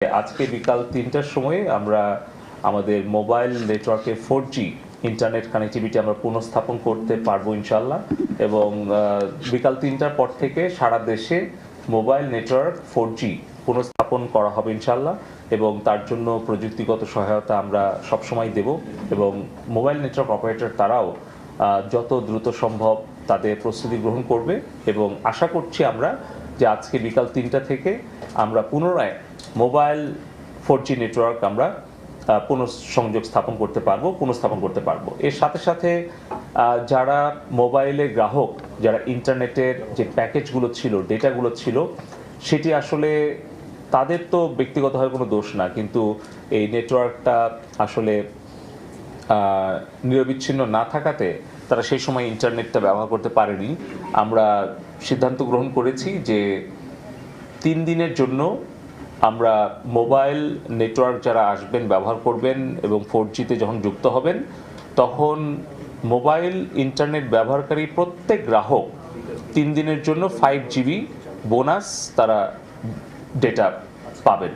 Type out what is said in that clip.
আজকে বিকাল তিনটার সময়ে আমরা আমাদের মোবাইল নেটওয়ার্কে ফোর জি ইন্টারনেট কানেক্টিভিটি আমরা পুনঃস্থাপন করতে পারব ইনশাল্লাহ এবং বিকাল তিনটার পর থেকে সারা দেশে মোবাইল নেটওয়ার্ক ফোর জি পুনঃস্থাপন করা হবে ইনশাল্লাহ এবং তার জন্য প্রযুক্তিগত সহায়তা আমরা সবসময় দেব। এবং মোবাইল নেটওয়ার্ক অপারেটর তারাও যত দ্রুত সম্ভব তাদের প্রস্তুতি গ্রহণ করবে। এবং আশা করছি আমরা যে আজকে বিকাল তিনটা থেকে আমরা পুনরায় মোবাইল ফোর জি নেটওয়ার্ক আমরা পুনঃসংযোগ স্থাপন করতে পারব, পুনঃস্থাপন করতে পারব। এর সাথে সাথে যারা মোবাইলের গ্রাহক, যারা ইন্টারনেটের যে প্যাকেজগুলো ছিল, ডেটাগুলো ছিল, সেটি আসলে তাদের তো ব্যক্তিগতভাবে কোনো দোষ না, কিন্তু এই নেটওয়ার্কটা আসলে নিরবিচ্ছিন্ন না থাকাতে তারা সেই সময় ইন্টারনেটটা ব্যবহার করতে পারেনি। আমরা সিদ্ধান্ত গ্রহণ করেছি যে তিন দিনের জন্য আমরা মোবাইল নেটওয়ার্ক যারা আসবেন, ব্যবহার করবেন এবং ফোর জিতে যখন যুক্ত হবেন, তখন মোবাইল ইন্টারনেট ব্যবহারকারী প্রত্যেক গ্রাহক তিন দিনের জন্য ফাইভ জিবি বোনাস তারা ডেটা পাবেন।